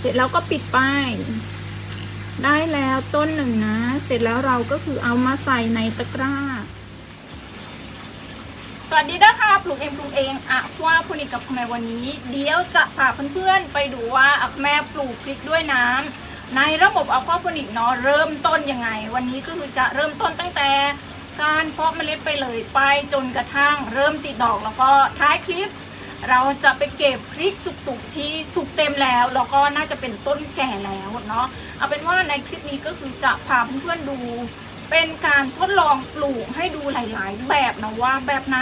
เสร็จแล้วก็ปิดป้าย ได้แล้วต้นหนึ่งนะ เสร็จแล้วเราก็คือเอามาใส่ในตะกร้า สวัสดีนะคะปลูกเองปลูกเองอะว่าพูนิกกับแม่วันนี้ เดี๋ยวจะพาเพื่อนๆไปดูว่าอะแม่ปลูกพริกด้วยน้ำในระบบอะควาโพนิกเนาะเริ่มต้นยังไง วันนี้ก็คือจะเริ่มต้นตั้งแต่การเพาะเมล็ดไปเลยไปจนกระทั่งเริ่มติดดอกแล้วก็ท้ายคลิป เราจะไปเก็บพริกสุกๆที่สุกเต็มแล้ว แล้วก็น่าจะเป็นต้นแก่แล้วเนาะเอาเป็นว่าในคลิปนี้ก็คือจะพาเพื่อนๆดู เป็นการทดลองปลูกให้ดูหลายๆ แบบนะว่าแบบไหน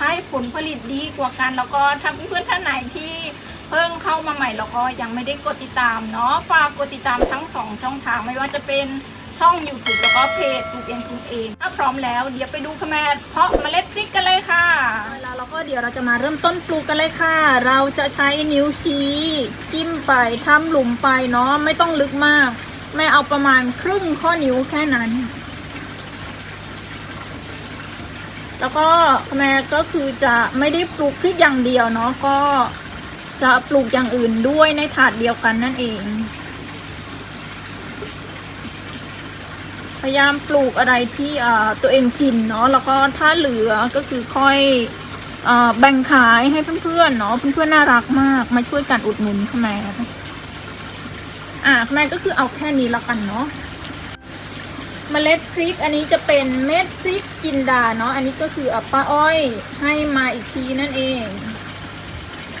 ให้ผลผลิตดีกว่ากันแล้วก็ถ้าเพื่อนๆท่านไหนที่เพิ่งเข้ามาใหม่แล้วก็ยังไม่ได้กดติดตามเนาะฝากกดติดตามทั้งสองช่องทางไม่ว่าจะเป็นช่อง YouTube แล้วก็เพจปลูกเองปลูกเอง ถ้าพร้อมแล้วเดี๋ยวไปดูขแมดเพาะ เดี๋ยวเราจะมาเริ่มต้นปลูกกันเลยค่ะ เราจะใช้นิ้วชี้จิ้มไปทำหลุมไปเนาะไม่ต้องลึกมาก ไม่เอาประมาณครึ่งข้อนิ้วแค่นั้น แล้วก็แม่ก็คือจะไม่ได้ปลูกพริกอย่างเดียวเนาะก็จะปลูกอย่างอื่นด้วยในถาดเดียวกันนั่นเอง พยายามปลูกอะไรที่ตัวเองกินเนาะแล้วก็ถ้าเหลือก็คือค่อย แบ่งขายให้เพื่อนๆเนาะเพื่อนๆน่ารักมาก มาช่วยกันอุดหนุนขแม่อะขแม่ก็คือเอาแค่นี้แล้วกันเนาะเมล็ดพริกอันนี้จะเป็นเม็ดพริกจินดาเนาะอันนี้ก็คืออะป้าอ้อยให้มาอีกทีนั่นเอง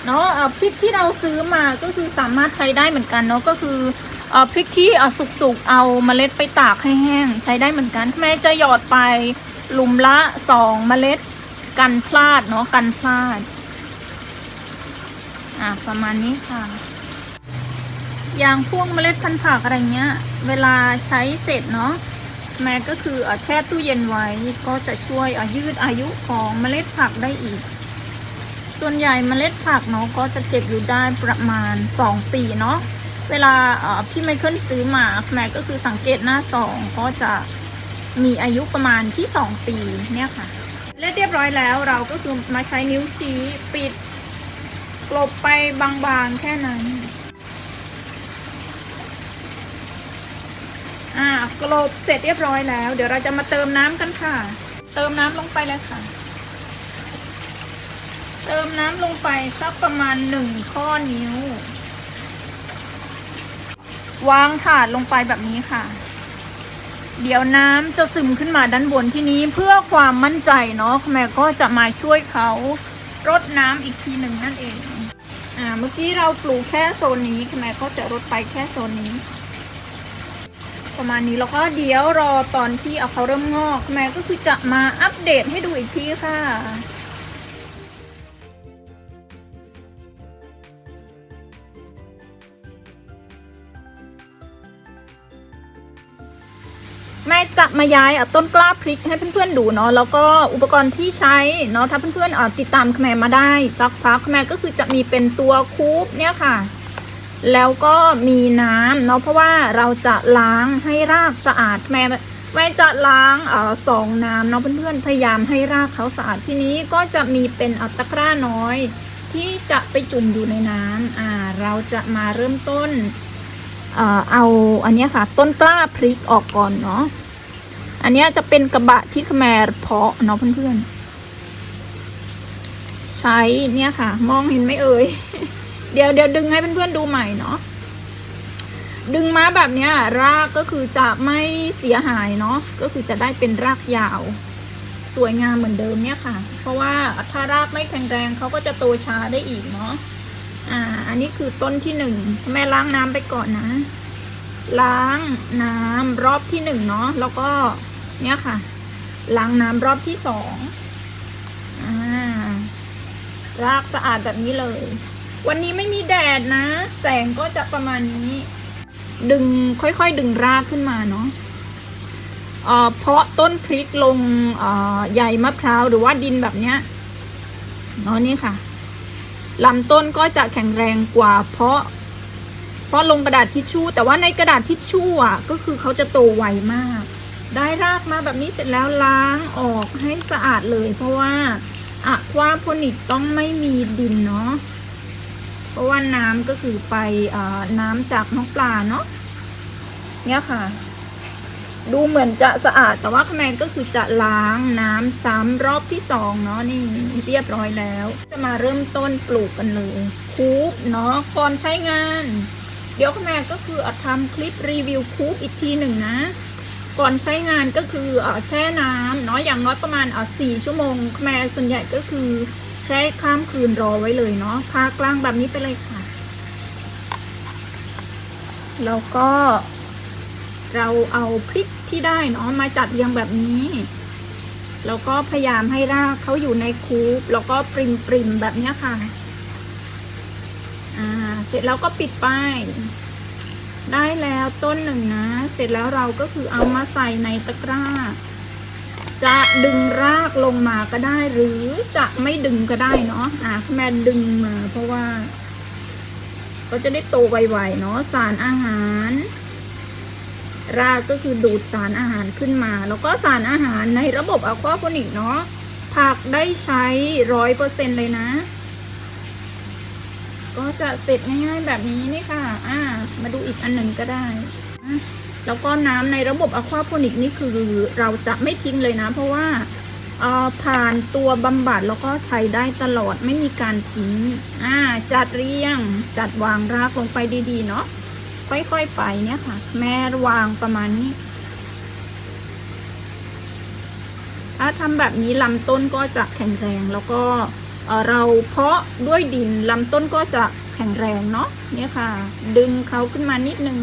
เนาะอะพริกที่เราซื้อมาก็คือสามารถใช้ได้เหมือนกันเนาะก็คืออะพริกที่อะสุกๆเอาเมล็ดไปตากให้แห้ง ใช้ได้เหมือนกันแม่จะหยอดไปหลุมละสองเมล็ด กันพลาดเนาะกันพลาด อะประมาณนี้ค่ะ อย่างพวกเมล็ดพันธุ์ผักอะไรเงี้ย เวลาใช้เสร็จเนาะแม่ก็คือเอาแช่ตู้เย็นไว้ก็จะช่วยอายืดอายุของเมล็ดผักได้อีก ส่วนใหญ่เมล็ดผักเนาะก็จะเก็บอยู่ได้ประมาณ 2 ปีเนาะเวลาพี่ไมเคิลซื้อมาแม่ก็คือสังเกตหน้าซองก็จะ มีอายุประมาณที่ 2 ปีเนี่ยค่ะ และเรียบร้อยแล้วเราก็คือมาใช้นิ้วชี้ปิด กลบไปบางๆแค่นั้น อ่ากลบเสร็จเรียบร้อยแล้ว เดี๋ยวเราจะมาเติมน้ำกันค่ะ เติมน้ำลงไปเลยค่ะ เติมน้ำลงไปสักประมาณหนึ่งข้อนิ้ว วางถาดลงไปแบบนี้ค่ะ เดี๋ยวน้ำจะซึมขึ้นมาด้านบนที่นี้เพื่อความมั่นใจเนาะแม่ก็จะมาช่วยเขารดน้ำอีกทีหนึ่งนั่นเองอ่าเมื่อกี้เราปลูกแค่โซนนี้แม่ก็จะรดไปแค่โซนนี้ ประมาณนี้แล้วก็เดี๋ยวรอตอนที่เอาเขาเริ่มงอกแม่ก็คือจะมาอัปเดตให้ดูอีกทีค่ะ จะมาย้ายต้นกล้าพริกให้เพื่อนๆดูเนาะแล้วก็อุปกรณ์ที่ใช้เนาะถ้าเพื่อนๆติดตามแม่มาได้สักพักแม่ก็คือจะมีเป็นตัวคูปเนี่ยค่ะ แล้วก็มีน้ำเนาะเพราะว่าเราจะล้างให้รากสะอาดแม่แม่จะล้างอ่อสองน้ำเนาะเพื่อนๆพยายามให้รากเขาสะอาดที่นี้ก็จะมีเป็นอัตะกร้าน้อย ที่จะไปจุ่มอยู่ในน้ำอ่าเราจะมาเริ่มต้นเอาอันนี้ค่ะต้นกล้าพริกออกก่อนเนาะ อันนี้จะเป็นกระบะที่ขแมรเพาะเนาะเพื่อนๆ ใช้เนี่ยค่ะ มองเห็นไหมเอ่ย เดี๋ยวเดี๋ยวดึงให้เพื่อนๆดูใหม่เนาะ ดึงมาแบบเนี้ยรากก็คือจะไม่เสียหายเนาะ ก็คือจะได้เป็นรากยาว สวยงามเหมือนเดิมเนี่ยค่ะ เพราะว่าถ้ารากไม่แข็งแรงเขาก็จะโตช้าได้อีกเนาะ อ่า อันนี้คือต้นที่หนึ่งแม่ล้างน้ำไปก่อนนะล้างน้ำรอบที่หนึ่งเนาะแล้วก็ เนี่ยค่ะ ล้างน้ำรอบที่สองอ่ารากสะอาดแบบนี้เลย วันนี้ไม่มีแดดนะ แสงก็จะประมาณนี้ ดึงค่อยๆ ดึงรากขึ้นมาเนาะเอ่อเพาะต้นพริกลงเอ่อใยมะพร้าวหรือว่าดินแบบเนี้ยเนาะนี่ค่ะลำต้นก็จะแข็งแรงกว่า เพราะ เพราะลงกระดาษทิชชู่แต่ว่าในกระดาษทิชชู่อะ ก็คือเขาจะโตไวมาก ได้รากมาแบบนี้เสร็จแล้วล้างออกให้สะอาดเลย เพราะว่าอะควาโพนิกต้องไม่มีดินเนาะเพราะว่าน้ำก็คือไปอน้ำจากน้องปลาเนาะเนี่ยค่ะ ดูเหมือนจะสะอาดแต่ว่าข้างในก็คือจะล้างน้ำซ้ำรอบที่สองเนาะนี่เรียบร้อยแล้ว จะมาเริ่มต้นปลูกกันเลยคูปเนาะก่อนใช้งาน เดี๋ยวข้างในก็คืออาทำคลิปรีวิวคูปอีกทีหนึ่งนะ ก่อนใช้งานก็คืออแช่น้ำเนาะอย่างน้อยประมาณอ่อสี่ชั่วโมงแม่ส่วนใหญ่ก็คือใช้ข้ามคืนรอไว้เลยเนาะพากลางแบบนี้ไปเลยค่ะ แล้วก็ เราเอาพริกที่ได้เนาะมาจัดเรียงแบบนี้ แล้วก็พยายามให้รากเขาอยู่ในคูปแล้วก็ปริมปริมแบบนี้ค่ะ อ่า เสร็จแล้วก็ปิดป้าย ได้แล้วต้นหนึ่งนะ เสร็จแล้วเราก็คือเอามาใส่ในตะกร้า จะดึงรากลงมาก็ได้ หรือจะไม่ดึงก็ได้เนาะอ่าแม่ดึงมาเพราะว่า ก็จะได้โตไวๆเนาะสารอาหาร รากก็คือดูดสารอาหารขึ้นมา แล้วก็สารอาหารในระบบอควาโพนิกเนาะผักได้ใช้ร้อยเปอร์เซ็นเลยนะ ก็จะเสร็จง่ายๆแบบนี้นี่ค่ะ อ่า มาดูอีกอันหนึ่งก็ได้ แล้วก็น้ำในระบบอควาโพนิกนี่คือเราจะไม่ทิ้งเลยนะ เพราะว่าผ่านตัวบำบัดแล้วก็ใช้ได้ตลอดไม่มีการทิ้ง อ่า จัดเรียง จัดวางรากลงไปดีๆ เนาะ ค่อยๆไปเนี่ยค่ะ แม่วางประมาณนี้ถ้าทำแบบนี้ลำต้นก็จะแข็งแรงแล้วก็ เราเพาะด้วยดินลำต้นก็จะแข็งแรงเนาะเนี่ยค่ะ ดึงเขาขึ้นมานิดนึง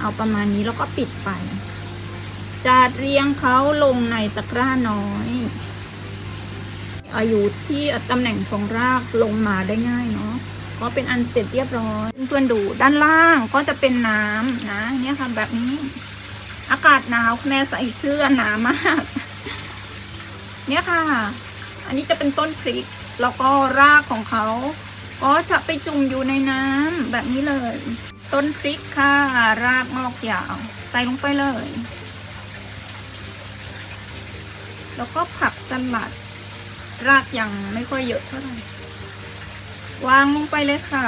เอาประมาณนี้แล้วก็ปิดไป จัดเรียงเขาลงในตะกร้าน้อยอายู่ที่ตำแหน่งของรากลงมาได้ง่ายเนาะก็เป็นอันเสร็จเรียบร้อยเพื่อนๆดูด้านล่างก็จะเป็นน้ำนะเนี่ยค่ะแบบนี้ อากาศหนาวแม่ใส่เสื้อหนามาก เนี่ยค่ะ อันนี้จะเป็นต้นพริก แล้วก็รากของเขาก็จะไปจุ่มอยู่ในน้ำแบบนี้เลย ต้นพริกค่ะ รากงอกยาว ใส่ลงไปเลย แล้วก็ผักสลัด รากยังไม่ค่อยเยอะเท่าไหร่ วางลงไปเลยค่ะ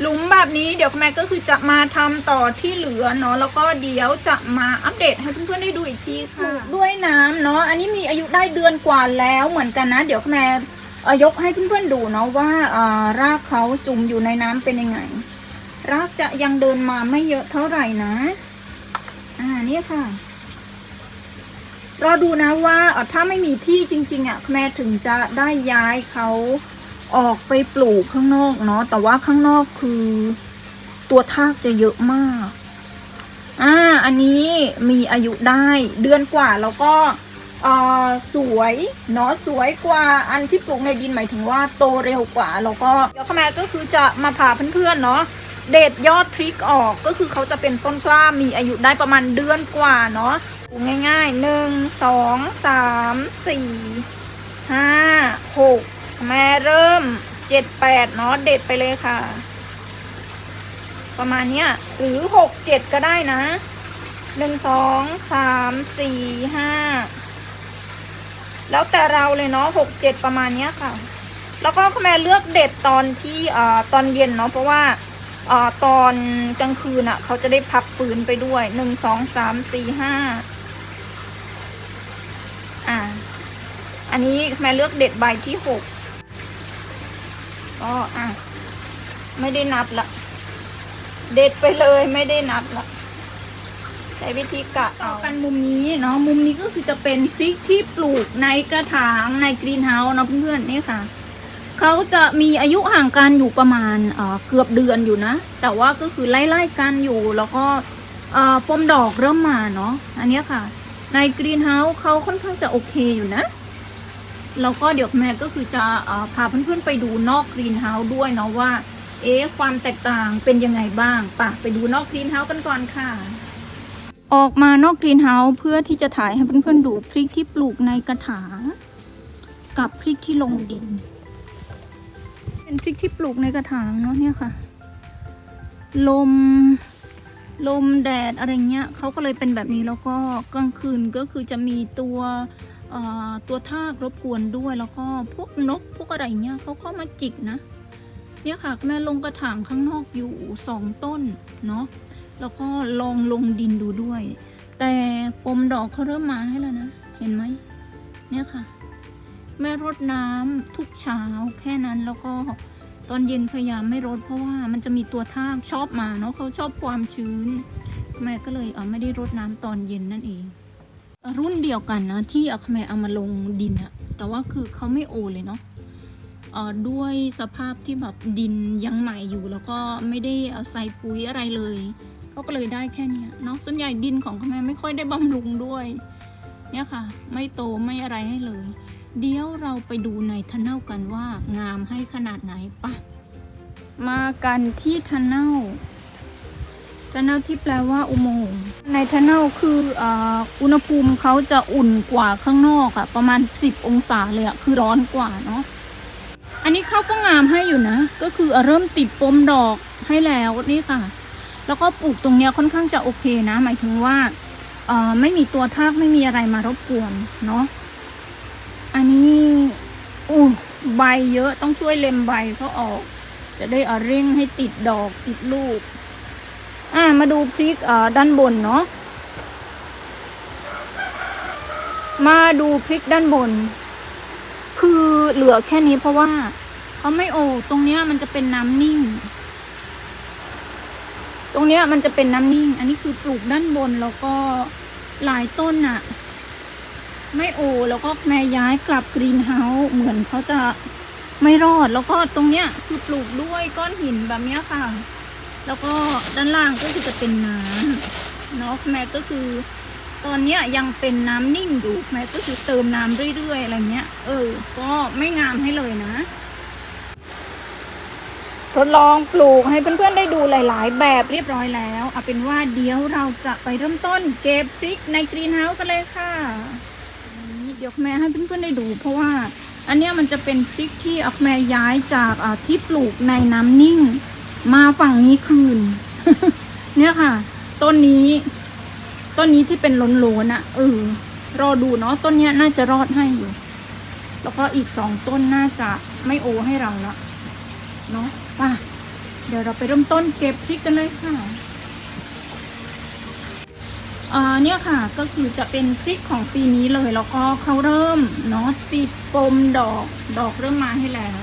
หลุมแบบนี้เดี๋ยวแม่ก็คือจะมาทำต่อที่เหลือเนาะแล้วก็เดี๋ยวจะมาอัปเดตให้เพื่อนๆได้ดูอีกทีค่ะ ด้วยน้ำเนาะอันนี้มีอายุได้เดือนกว่าแล้วเหมือนกันนะ เดี๋ยวแม่เอ่อยกให้เพื่อนๆดูเนาะว่าอ่ารากเขาจุ่มอยู่ในน้ำเป็นยังไง รากจะยังเดินมาไม่เยอะเท่าไหร่นะ อ่าเนี่ยค่ะรอดูนะว่าเอ่อถ้าไม่มีที่จริงๆอะแม่ถึงจะได้ย้ายเขา ออกไปปลูกข้างนอกเนาะแต่ว่าข้างนอกคือ ตัวทากจะเยอะมาก อ่า อันนี้มีอายุได้เดือนกว่าแล้วก็เออสวยเนาะสวยกว่าอันที่ปลูกในดินหมายถึงว่าโตเร็วกว่า แล้วก็เดี๋ยวข้ามาก็คือจะมาพาเพื่อนๆเนาะเด็ดยอดพริกออกก็คือเขาจะเป็นต้นกล้ามีอายุได้ประมาณเดือนกว่าเนาะปลูกง่ายๆหนึ่งสองสามสี่ห้าหก แม่เริ่มเจ็ดแปดเนาะเด็ดไปเลยค่ะ ประมาณเนี้ยหรือหกเจ็ดก็ได้นะหนึ่งสองสามสี่ห้าแล้วแต่เราเลยเนาะหกเจ็ดประมาณเนี้ยค่ะ แล้วก็แม่เลือกเด็ดตอนที่อ่าตอนเย็นเนาะเพราะว่าอ่าตอนกลางคืนอะ เขาจะได้พักฟื้นไปด้วยหนึ่งสองสามสี่ห้าอ่า อันนี้แม่เลือกเด็ดใบที่หก ก็อะ ไม่ได้นับละ เด็ดไปเลยไม่ได้นับละใช้วิธีกะเอากันมุมนี้เนาะมุมนี้ก็คือจะเป็นพริกที่ปลูกในกระถางในกรีนเฮาส์เนาะเพื่อนๆนี่ค่ะเขาจะมีอายุห่างกันอยู่ประมาณเกือบเดือนอยู่นะ แต่ว่าก็คือไล่ๆกันอยู่แล้วก็ปมดอกเริ่มมาเนาะอันนี้ค่ะ ในกรีนเฮาส์เขาค่อนข้างจะโอเคอยู่นะ แล้วก็เดี๋ยวแม่ก็คือจะอพาเพื่อนๆไปดูนอกกรีนเฮาส์ด้วยเนาะว่า เอ๊ะความแตกต่างเป็นยังไงบ้างปะไปดูนอกกรีนเฮาส์กันก่อนค่ะ ออกมานอกกรีนเฮาส์เพื่อที่จะถ่ายให้เพื่อนๆดูพริกที่ปลูกในกระถางกับพริกที่ลงดิน เป็นพริกที่ปลูกในกระถางเนาะเนี่ยค่ะ ลมลมแดดอะไรเงี้ยเขาก็เลยเป็นแบบนี้แล้วก็กลางคืนก็คือจะมีตัว ตัวทากรบกวนด้วยแล้วก็พวกนกพวกอะไรเงี้ยเขาก็มาจิกนะ เนี่ยค่ะแม่ลงกระถางข้างนอกอยู่สองต้นเนาะแล้วก็ลองลงดินดูด้วย แต่ปมดอกเขาเริ่มมาให้แล้วนะ เห็นไหมเนี่ยค่ะ แม่รดน้ำทุกเช้าแค่นั้นแล้วก็ตอนเย็นพยายามไม่รดเพราะว่ามันจะมีตัวทากชอบมาเนาะเขาชอบความชื้น แม่ก็เลยเออไม่ได้รดน้ำตอนเย็นนั่นเอง รุ่นเดียวกันนะที่อาคแมเอามาลงดินอะแต่ว่าคือเขาไม่โอเลยเนาะด้วยสภาพที่แบบดินยังใหม่อยู่ แล้วก็ไม่ได้ใส่ปุ๋ยอะไรเลยเขาก็เลยได้แค่นี้เนาะส่วนใหญ่ดินของอาคแม่ไม่ค่อยได้บำรุงด้วย เนี่ยค่ะ ไม่โตไม่อะไรให้เลย เดี๋ยวเราไปดูในทันเนลกันว่างามให้ขนาดไหนปะมากันที่ทันเนล ทันเนลที่แปลว่าอุโมงค์ในทันเนลคืออุณหภูมิเขาจะอุ่นกว่าข้างนอกอะประมาณ 10 องศาเลยอะคือร้อนกว่าเนาะอันนี้เขาก็งามให้อยู่นะ ก็คือเริ่มติดปมดอกให้แล้วนี่ค่ะ แล้วก็ปลูกตรงเนี้ยค่อนข้างจะโอเคนะ หมายถึงว่าไม่มีตัวทากไม่มีอะไรมารบกวนเนาะอันนี้อู้ใบเยอะต้องช่วยเล็มใบเขาออก จะได้เอาเร่งให้ติดดอกติดลูก อ่ามาดูพริกอ่าด้านบนเนาะมาดูพริกด้านบน คือเหลือแค่นี้เพราะว่าเขาไม่โอตรงเนี้ยมันจะเป็นน้ำนิ่ง ตรงเนี้ยมันจะเป็นน้ำนิ่ง อันนี้คือปลูกด้านบนแล้วก็หลายต้นอะไม่โอแล้วก็แม่ย้ายกลับกรีนเฮาส์เหมือนเขาจะไม่รอดแล้วก็ตรงเนี้ยคือปลูกด้วยก้อนหินแบบเนี้ยค่ะ แล้วก็ด้านล่างก็คือจะเป็นน้ำเนาะแม่ก็คือ ตอนเนี้ยยังเป็นน้ำนิ่งอยู่แม่ก็คือเติมน้ำเรื่อยๆอะไรเงี้ย เออ ก็ไม่งามให้เลยนะทดลองปลูกให้เพื่อนๆได้ดูหลายๆ แบบเรียบร้อยแล้ว เอาเป็นว่าเดี๋ยวเราจะไปเริ่มต้นเก็บพริกในกรีนเฮาส์กันเลยค่ะนี้เดี๋ยวแม่ให้เพื่อนๆได้ดู เพราะว่าอันเนี้ยมันจะเป็นพริกที่อักแม่ย้ายจากที่ปลูกในน้ำนิ่ง มาฝั่งนี้คืน เนี่ยค่ะ ต้นนี้ ต้นนี้ที่เป็นล้นๆน่ะเออ รอดูเนาะต้นเนี้ยน่าจะรอดให้อยู่ แล้วก็อีกสองต้นน่าจะไม่โอให้เราละเนาะป่ะ เดี๋ยวเราไปเริ่มต้นเก็บพริกกันเลยค่ะอ่าเนี่ยค่ะก็คือจะเป็นพริกของปีนี้เลยแล้วก็เขาเริ่มเนาะติดปมดอกดอกเริ่มมาให้แล้ว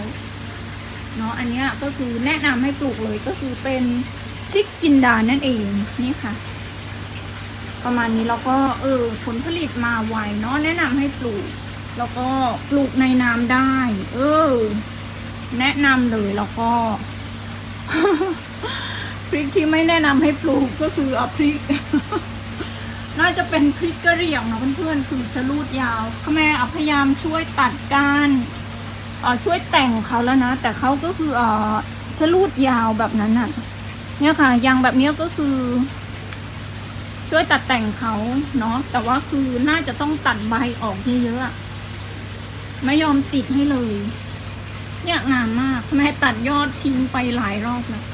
เนาะอันนี้ก็คือแนะนำให้ปลูกเลยก็คือเป็นพริกจินดานั่นเองนี่ค่ะ ประมาณนี้แล้วก็เออผลผลิตมาไวเนาะแนะนำให้ปลูก แล้วก็ปลูกในน้ำได้ เออ แนะนำเลยแล้วก็พริกที่ไม่แนะนำให้ปลูกก็คือเอาพริกน่าจะเป็นพริกกระเหรี่ยงนะเพื่อนๆคือชะลูดยาวแม่พยายามช่วยตัดกานเอ่อ ช่วยแต่งเขาแล้วนะ แต่เขาก็คืออชะลูดยาวแบบนั้นน่ะ เนี่ยค่ะ ยางแบบนี้ก็คือ ช่วยตัดแต่งเขาเนาะแต่ว่าคือน่าจะต้องตัดใบออกเยอะๆไม่ยอมติดให้เลย เนี่ยงามมาก แม่ตัดยอดทิ้งไปหลายรอบแล้ว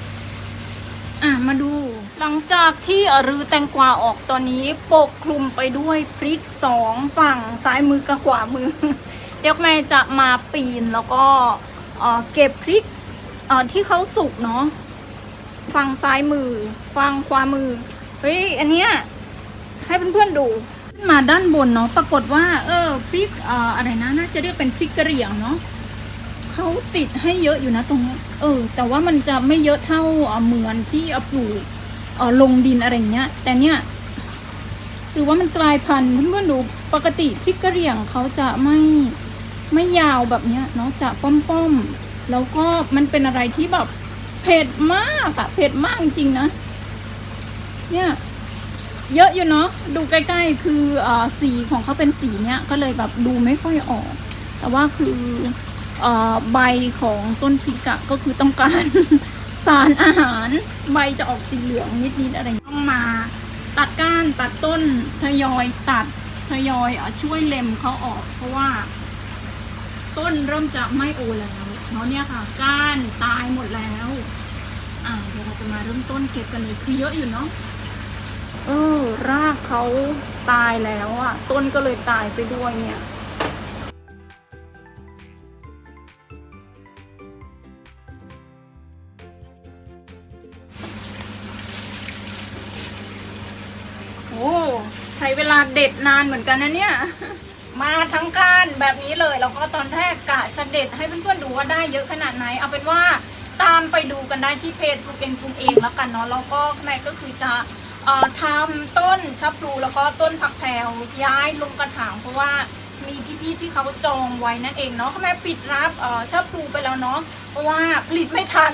อะมาดู หลังจากที่รือแตงกวาออกตอนนี้ปกคลุมไปด้วยพริกสองฝั่งซ้ายมือกับขวามือ เดี๋ยวแม่จะมาปีนแล้วก็เก็บพริกที่เขาสุกเนาะฝั่งซ้ายมือฝั่งขวามือ เฮ้ย อันเนี้ยให้เพื่อนๆดูขึ้นมาด้านบนเนาะปรากฏว่า เออพริกอออะไรนะน่าจะเรียกเป็นพริกกระเหรี่ยงเนาะเขาติดให้เยอะอยู่นะตรงเนี้ยเออ แต่ว่ามันจะไม่เยอะเท่าเหมือนที่เอาปลูกลงดินอะไรเงี้ย แต่เนี้ยหรือว่ามันกลายพันธุ์เพื่อนๆดูปกติพริกกระเหรี่ยงเขาจะไม่ ไม่ยาวแบบเนี้ยเนาะจะป้อมๆ แล้วก็มันเป็นอะไรที่แบบเผ็ดมากอะเผ็ดมากจริงๆนะ เนี่ย เยอะอยู่เนาะดูใกล้ๆ คืออ่อสีของเขาเป็นสีเนี้ยก็เลยแบบดูไม่ค่อยออก แต่ว่าคืออ่อใบของต้นพริกอะก็คือต้องการ สารอาหารใบจะออกสีเหลืองนิดๆอะไรต้องมา ตัดก้านตัดต้นทยอยตัดทยอยช่วยเล็มเขาออกเพราะว่า ต้นเริ่มจะไม่โอแล้วเนาะเนี่ยค่ะ ก้านตายหมดแล้ว อ่าเดี๋ยวเราจะมาเริ่มต้นเก็บกันเลยคือเยอะอยู่เนาะเออรากเขาตายแล้วอะ ต้นก็เลยตายไปด้วยเนี่ยโอ้ใช้เวลาเด็ดนานเหมือนกันนะเนี่ย มาทั้งก้านแบบนี้เลย แล้วก็ตอนแรกกะจะเด็ดให้เพื่อนๆดูว่าได้เยอะขนาดไหน เอาเป็นว่าตามไปดูกันได้ที่เพจปลูกเองปลูกเองแล้วกันเนาะแล้วก็แม่ก็คือจะออทำต้นชะพลูแล้วก็ต้นผักแพรวย้ายลงกระถางเพราะว่ามีพี่ๆที่เขาจองไว้นั่นเองเนาะแม่ปิดรับเอ่อชะพลูไปแล้วเนาะเพราะว่าผลิตไม่ทัน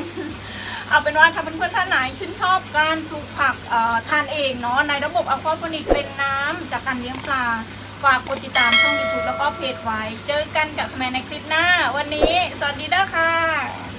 เอาเป็นว่าถ้าเพื่อนๆท่านไหนชื่นชอบการปลูกผักออทานเองเนาะในระบบอควาโพนิกเป็นน้ำจากการเลี้ยงปลา ฝากกดติดตามช่อง YouTube แล้วก็เพจไว้ เจอกันกับแม่ในคลิปหน้า วันนี้ สวัสดีด้อค่ะ